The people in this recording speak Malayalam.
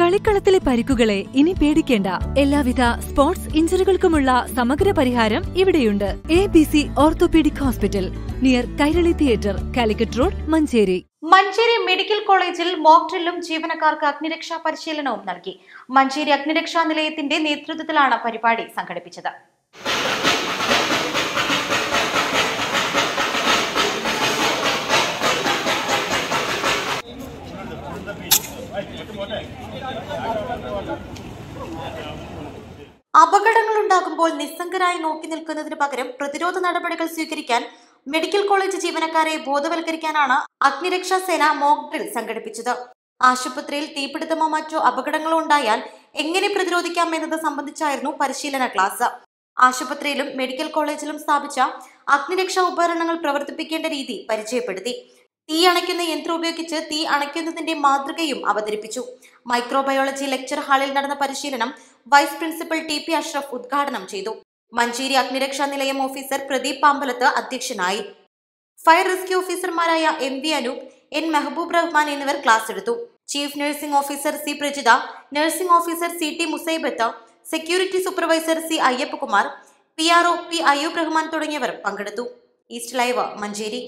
കളിക്കളത്തിലെ പരിക്കുകളെ ഇനി പേടിക്കേണ്ട. എല്ലാവിധ സ്പോർട്സ് ഇഞ്ചുറികൾക്കുമുള്ള സമഗ്ര പരിഹാരം ഇവിടെയുണ്ട്. A B C orthopaedic hospital near Kairali theatre Calicut road Manjeri. Manjeri medical കോളേജിൽ മോക്ഡ്രില്ലും ജീവനക്കാർക്ക് അഗ്നിരക്ഷാ പരിശീലനവും നൽകി. മഞ്ചേരി അഗ്നിരക്ഷാ നിലയത്തിന്റെ നേതൃത്വത്തിലാണ് പരിപാടി സംഘടിപ്പിച്ചത്. അപകടങ്ങൾ ഉണ്ടാകുമ്പോൾ നിസ്സംഗരായി നോക്കി നിൽക്കുന്നതിന് പകരം പ്രതിരോധ നടപടികൾ സ്വീകരിക്കാൻ മെഡിക്കൽ കോളേജ് ജീവനക്കാരെ ബോധവൽക്കരിക്കാനാണ് അഗ്നിരക്ഷാ സേന മോക്ക് ഡ്രിൽ സംഘടിപ്പിച്ചത്. ആശുപത്രിയിൽ തീപിടുത്തമോ മറ്റോ അപകടങ്ങളോ ഉണ്ടായാൽ എങ്ങനെ പ്രതിരോധിക്കാം എന്നത് സംബന്ധിച്ചായിരുന്നു പരിശീലന ക്ലാസ്. ആശുപത്രിയിലും മെഡിക്കൽ കോളേജിലും സ്ഥാപിച്ച അഗ്നിരക്ഷാ ഉപകരണങ്ങൾ പ്രവർത്തിപ്പിക്കേണ്ട രീതി പരിചയപ്പെടുത്തി. തീ അണയ്ക്കുന്ന യന്ത്രം ഉപയോഗിച്ച് തീ അണയ്ക്കുന്നതിന്റെ മാതൃകയും അവതരിപ്പിച്ചു. മൈക്രോബയോളജി ലെക്ചർ ഹാളിൽ നടന്ന പരിശീലനം vice principal T P Ashraf ഉദ്ഘാടനം ചെയ്തു. മഞ്ചേരി അഗ്നിരക്ഷാ നിലയം ഓഫീസർ പ്രദീപ് പാമ്പലത്ത് അധ്യക്ഷനായി. ഫയർ റെസ്ക്യൂ ഓഫീസർമാരായ M V Anoop N Mehaboob Rahman എന്നിവർ ക്ലാസ് എടുത്തു. Chief nursing officer C Prajitha nursing officer C T Musaibath security supervisor C Ayyappakumar P R O P Ayyoob Rahman തുടങ്ങിയവർ പങ്കെടുത്തു. East live Manjeri.